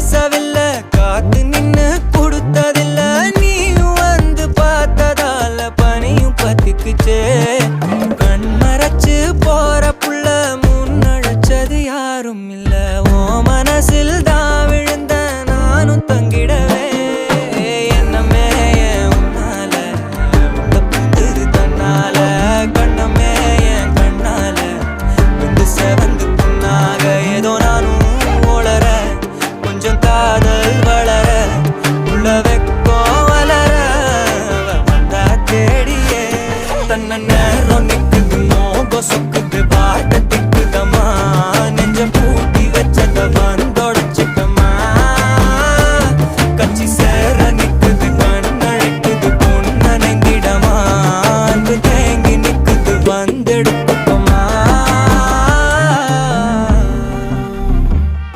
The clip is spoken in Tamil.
sabes வந்திட